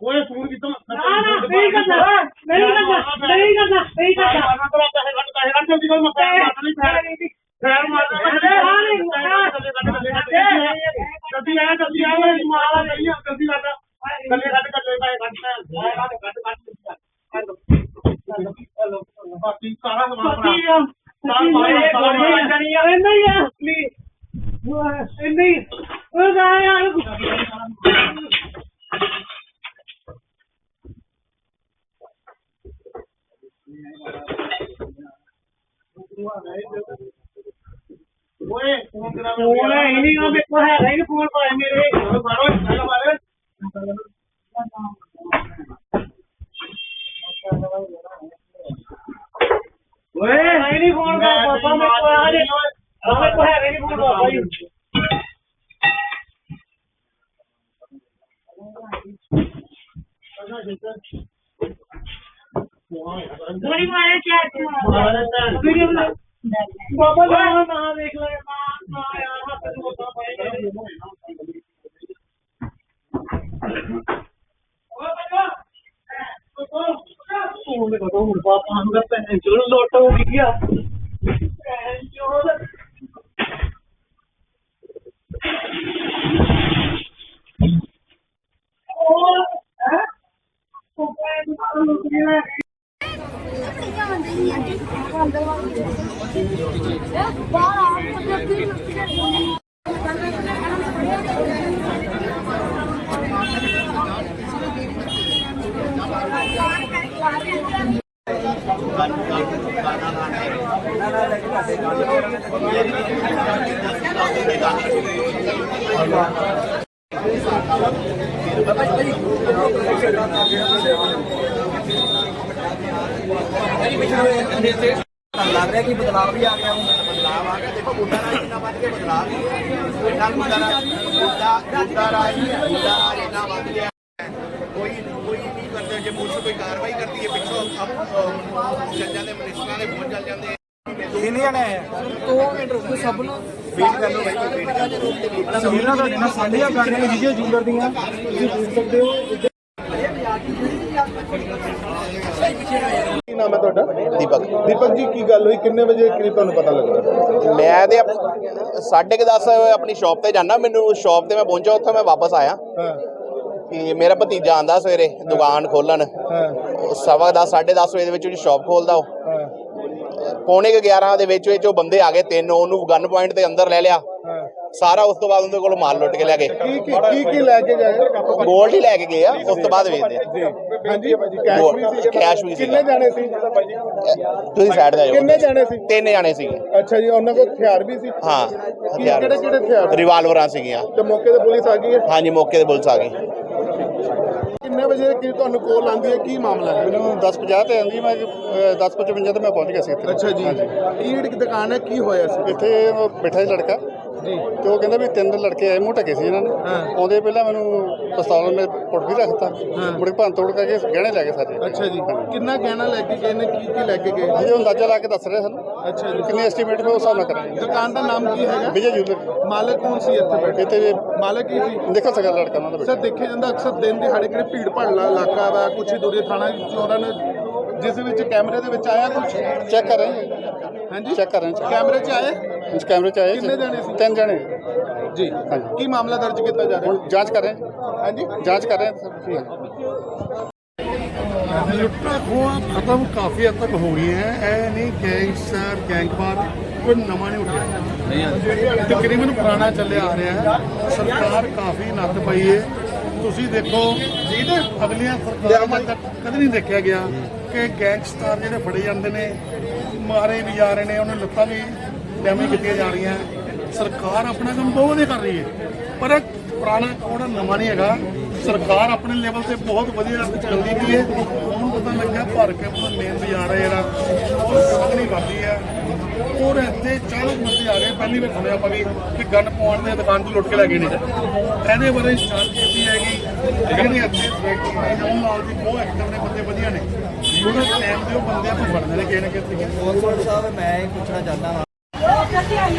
ਓਏ ਫੋਨ ਕੀਤਾ ਨਾ ਨਾ ਨਹੀਂ ਕਰਨਾ ਨਹੀਂ ਕਰਨਾ ਨਹੀਂ ਕਰਨਾ ਨਹੀਂ ਕਰਨਾ ਜਲਦੀ ਕਰ ਮੈਂ ਮਾਰ ਨਹੀਂ ਪੈਰ ਪੈਰ ਮਾਰ ਜਲਦੀ ਆ ਜਲਦੀ ਆ ਓਏ ਮਾਰਾ ਨਹੀਂ ਜਲਦੀ ਲਾ ਕੱਲੇ ਕੱਢ ਕੱਲੇ ਪੈ ਕੱਢ ਕੱਢ ਕੱਢ ਕੱਢ ਬਾਕੀ ਸਾਰਾ ਸਮਾਨ ਬਣਾ ਫੋਨ ਹੈ ਹੀ ਨਹੀਂ ਉਹ ਮੇਰੇ ਕੋਲ ਹੈਗਾ ਹੀ ਨਹੀਂ ਫੋਨ ਪਾਇਆ ਮੇਰੇ। ਮਾਰੋ। ਓਏ ਨਹੀਂ ਫੋਨ ਕਰ ਪਾਪਾ ਮੇਰੇ ਕੋਲ ਆ ਜੇ। ਮੇਰੇ ਕੋਲ ਹੀ ਨਹੀਂ ਫੋਨ ਪਾਪਾ ਜੀ। ਗੋਲੀ ਮਾਰੇ। ਚੈਟ ਵੀਡੀਓ ਬਣਾ। ਬਾਬਾ ਨਾ ਨਾ ਦੇਖ ਲੈ ਨਾ ਨਾ ਯਾਰ ਹੱਥ ਨੂੰ ਬਤਾ ਪਾਏਗਾ ਫੋਨ ਦੇ ਕੋਲ ਹੁਣ ਪਾਪਾ ਨੂੰ ਕਹਿੰਦਾ ਭੈਣ ਚੋਦ ਲੋਟ ਹੋ ਗਈ ਆ ਭੈਣ ਚੋਦ ਉਹ ਹੈ? ਉਹ ਭੈਣ ਚੋਦ ਲੁੱਟ ਗਿਆ ਲੱਗ ਰਿਹਾ ਕਿ ਬਦਲਾਅ ਵੀ ਆ ਗਿਆ। ਹੁਣ ਬਦਲਾਅ ਆ ਗਿਆ ਦੇਖੋ ਬੁੱਢਾ ਰਾਜ ਇੰਨਾ ਵੱਧ ਗਿਆ। ਬਦਲਾਅ ਵੀ ਇੰਨਾ ਬੁੱਢਾ ਰਾਜ ਬੁੱਢਾ ਬੁੱਢਾ ਰਾਜ ਬੁੱਢਾ ਰਾਜ ਇੰਨਾ ਵੱਧ ਗਿਆ ਕੋਈ ਕੋਈ ਨਹੀਂ ਕਰਦੇ ਜੇ ਪੁਲਿਸ ਕੋਈ ਕਾਰਵਾਈ ਕਰਦੀ ਹੈ? ਪਿੱਛੋਂ ਅਪ ਚੱਲ ਜਾਂਦੇ ਮਿਨਿਸਟਰਾਂ ਦੇ ਫੋਨ ਚੱਲ ਜਾਂਦੇ ਕਿੰਨੇ ਜਣੇ ਆਏ ਦੋ ਇੰਟਰਵਿਊ ਸਭ ਨੂੰ ਵੇਟ ਕਰ ਲਓ ਭਾਈ ਵੇਟ ਕਰ ਲਓ। ਤਸਵੀਰਾਂ ਤੁਹਾਡੇ ਨਾਲ ਸਾਂਝੀਆਂ ਕਰ ਰਹੇ ਹਾਂ ਜੀ ਜੂਲਰ ਦੀਆਂ ਤੁਸੀਂ ਦੇਖ ਸਕਦੇ ਹੋ ਕੀ ਨਾਮ ਹੈ ਤੁਹਾਡਾ? ਦੀਪਕ। ਦੀਪਕ ਜੀ ਕੀ ਗੱਲ ਹੋਈ? ਕਿੰਨੇ ਵਜੇ ਕਰੀਬ ਤੁਹਾਨੂੰ ਪਤਾ ਲੱਗਾ ਮੈਂ ਤੇ 10:30 ਆਪਣੀ ਸ਼ਾਪ ਤੇ ਜਾਣਾ ਮੈਨੂੰ ਸ਼ਾਪ ਤੇ ਮੈਂ ਪਹੁੰਚਾ ਉੱਥੇ ਮੈਂ ਵਾਪਸ ਆਇਆ। ਹਾਂ। ਕਿ ਮੇਰਾ ਭਤੀਜਾ ਆਂਦਾ ਸਵੇਰੇ ਦੁਕਾਨ ਖੋਲਣ। ਸਵਾ ਦਸ 10:30 ਵਜੇ ਦੇ ਵਿੱਚ ਉਹਦੀ ਸ਼ਾਪ ਖੋਲਦਾ ਉਹ। ਪੌਣੇ ਕੁ 11 ਦੇ ਵਿੱਚ ਵਿੱਚ ਉਹ ਬੰਦੇ ਆ ਗਏ ਤਿੰਨ ਉਹਨੂੰ ਗਨ ਪੁਆਇੰਟ ਤੇ ਅੰਦਰ ਲੈ ਲਿਆ। ਸਾਰਾ ਉਸ ਤੋਂ ਬਾਅਦ ਉਹਦੇ ਕੋਲ ਮਾਲ ਲੁੱਟ ਕੇ ਲੈ ਗਏ। ਕੀ ਕੀ ਕੀ ਕੀ ਲੈ ਕੇ ਗਏ? ਗੋਲਡ ਹੀ ਲੈ ਕੇ ਗਏ ਆ ਉਸ ਤੋਂ ਬਾਅਦ ਵੇਚਦੇ ਹਾਂਜੀ। ਕੈਸ਼ ਵੀ ਸੀ ਕੈਸ਼ ਵੀ ਸੀਗਾ। ਕਿੰਨੇ ਜਾਣੇ ਸੀ? ਤੁਸੀਂ ਸਾਈਡ ਤੇ ਕਿੰਨੇ ਜਾਣੇ ਸੀ? ਤਿੰਨ ਜਾਣੇ ਸੀਗੇ। ਅੱਛਾ ਜੀ ਉਹਨਾਂ ਕੋਲ ਹਥਿਆਰ ਵੀ ਸੀ? ਹਾਂ ਹਥਿਆਰ। ਕਿਹੜੇ ਕਿਹੜੇ ਹਥਿਆਰ? ਰਿਵਾਲਵਰਾਂ ਸੀਗੀਆਂ। ਤੇ ਮੌਕੇ ਤੇ ਪੁਲਿਸ ਆ ਗਈ ਹੈ? ਹਾਂਜੀ ਮੌਕੇ ਤੇ ਪੁਲਿਸ ਆ ਗਈ। ਕਿੰਨੇ ਵਜੇ ਕੀ ਤੁਹਾਨੂੰ ਕੋਲ ਆਂਦੀ ਹੈ? ਕੀ ਮਾਮਲਾ ਹੈ? ਮੈਨੂੰ 10:50 ਤੇ ਆਂਦੀ ਮੈਂ 10:55 ਤੇ ਮੈਂ ਪਹੁੰਚ ਗਿਆ ਸੀ ਇੱਥੇ। ਅੱਛਾ ਜੀ। ਇਹ ਜਿਹੜੀ ਦੁਕਾਨ ਹੈ ਕੀ ਹੋਇਆ ਸੀ? ਇੱਥੇ ਬੈਠਾ ਸੀ ਲੜਕਾ। ਤੇ ਉਹ ਕਹਿੰਦਾ ਵੀ ਤਿੰਨ ਲੜਕੇ ਆਏ ਮੂੰਹ ਢਕੇ ਸੀ ਇਹਨਾਂ ਨੇ। ਆਉਂਦੇ ਪਹਿਲਾਂ ਮੈਨੂੰ ਪਿਸਤੌਲ ਮੇ ਪੁੱਟ ਵੀ ਰੱਖਤਾ। ਮੁੜ ਭੰਨ ਤੋੜ ਕਰਕੇ ਗਹਿਣੇ ਲੈ ਗਏ ਸਾਰੇ ਅੱਛਾ ਜੀ। ਕਿੰਨਾ ਗਹਿਣਾ ਲੈ ਕੇ ਗਏ ਨੇ? ਕੀ ਕੀ ਲੈ ਕੇ ਗਏ? ਹਜੇ ਅੰਦਾਜ਼ਾ ਲਾ ਕੇ ਦੱਸ ਰਹੇ ਸਨ। ਅੱਛਾ ਜੀ। ਕਿੰਨੇ ਐਸਟੀਮੇਟ ਮੈਂ ਉਸ ਹਿਸਾਬ ਨਾਲ ਕਰਾਂਗੇ। ਦੁਕਾਨ ਦਾ ਨਾਮ ਕੀ ਹੈਗਾ? ਵਿਜੇ ਜੂਲਰ ਮਾਲਕ ਕੌਣ ਸੀ ਇੱਥੇ ਬੈਠੇ? ਵੀ ਮਾਲਕ ਕੀ ਸੀ? ਦੇਖੋ ਸਕਦਾ ਲੜਕਾ ਉਹਨਾਂ ਦਾ ਸਰ ਬੇਟਾ। ਦੇਖਿਆ ਜਾਂਦਾ ਅਕਸਰ ਦਿਨ ਦਿਹਾੜੇ ਕਿਹੜੇ ਭੀੜ ਭਾੜਲਾ ਇਲਾਕਾ ਵਾ ਕੁਛ ਹੀ ਦੂਰੇ ਥਾਣਾ ਚੋਰਾਂ ਨੇ ਜਿਸ ਵਿੱਚ ਕੈਮਰੇ ਦੇ ਵਿੱਚ ਆਇਆ ਕੁਛ? ਚੈੱਕ ਕਰ ਰਹੇ ਹਾਂ। ਹਾਂਜੀ। ਚੈੱਕ ਕਰ ਰਹੇ ਕੈਮਰੇ 'ਚ ਆਏ? ਇਸ ਕੈਮਰੇ ਚ ਆਏ ਕਿੰਨੇ ਜਾਣੇ ਸੀ? ਤਿੰਨ ਜਣੇ। ਜੀ। ਹਾਂਜੀ। ਕੀ ਮਾਮਲਾ ਦਰਜ ਕੀਤਾ ਜਾ ਰਿਹਾ? ਹੁਣ ਜਾਂਚ ਕਰ ਰਹੇ ਹਾਂ। ਹਾਂਜੀ। ਜਾਂਚ ਕਰ ਰਹੇ ਹਾਂ ਸਰ ਹਾਂਜੀ ਲੁੱਟਾਂ ਖੋਹਾਂ ਖਤਮ ਕਾਫੀ ਹੱਦ ਤੱਕ ਹੋ ਗਈਆਂ। ਇਹ ਨਹੀਂ ਗੈਂਗਸਟਰ ਗੈਂਗਵਾਰ ਕੋਈ ਨਵਾਂ ਨਹੀਂ ਉੱਠਿਆ। ਤਕਰੀਬਨ ਪੁਰਾਣਾ ਚੱਲਿਆ ਆ ਰਿਹਾ ਹੈ। ਸਰਕਾਰ ਕਾਫੀ ਨੱਥ ਪਈ ਹੈ। ਤੁਸੀਂ ਦੇਖੋ ਅਗਲੀਆਂ ਸਰਕਾਰਾਂ ਤੱਕ ਕਦੇ ਨਹੀਂ ਦੇਖਿਆ ਗਿਆ ਕਿ ਗੈਂਗਸਟਰ ਜਿਹੜੇ ਫੜੇ ਜਾਂਦੇ ਨੇ ਮਾਰੇ ਵੀ ਜਾ ਰਹੇ ਨੇ ਉਹਨਾਂ ਲੱਤਾਂ ਵੀ ਡੈਮੇਜ ਕੀਤੀਆਂ ਜਾ ਰਹੀਆਂ। ਸਰਕਾਰ ਆਪਣਾ ਕੰਮ ਬਹੁਤ ਵਧੀਆ ਕਰ ਰਹੀ ਹੈ। ਪਰ ਪੁਰਾਣਾ ਕੋਡ ਨਵਾਂ ਨਹੀਂ ਹੈਗਾ। ਸਰਕਾਰ ਆਪਣੇ ਲੈਵਲ ਤੇ ਬਹੁਤ ਵਧੀਆ ਚੱਲਦੀ ਪਈ ਹੈ। ਹੁਣ ਪਤਾ ਲੱਗਿਆ ਭਰ ਕੇ ਆਪਣਾ ਮੇਨ ਬਾਜ਼ਾਰ ਹੈ ਜਿਹੜਾ। ਉਹ ਸੰਗਣੀ ਹੈ। ਔਰ ਇੱਥੇ ਚਾਲਕ ਬੰਦੇ ਆ ਗਏ। ਪਹਿਲੀ ਵਾਰ ਸੁਣਿਆ ਆਪਾਂ ਵੀ ਕਿ ਗਨ ਪਾਉਣ ਦੇ ਦੁਕਾਨ ਤੋਂ ਲੁੱਟ ਕੇ ਲੈ ਗਏ ਨੇ। ਇਹਦੇ ਬਾਰੇ ਜਾਂਚ ਕੀਤੀ ਹੈਗੀ। ਜਿਹੜੀ ਇੱਥੇ ਉਹ ਨਾਲ ਦੀ ਬਹੁਤ ਐਕਟਿਵ ਨੇ, ਬੰਦੇ ਵਧੀਆ ਨੇ। ਉਹਨਾਂ ਟਾਈਮ ਤੇ ਉਹ ਬੰਦੇ ਆਪਾਂ ਫੜਦੇ ਨੇ ਕਿਸੇ ਨਾ ਕਿਸੇ ਤਰੀਕੇ ਸਾਹਿਬ, ਮੈਂ ਇਹ ਪੁੱਛਣਾ ਚਾਹੁੰਦਾ ਹਾਂ। Gracias.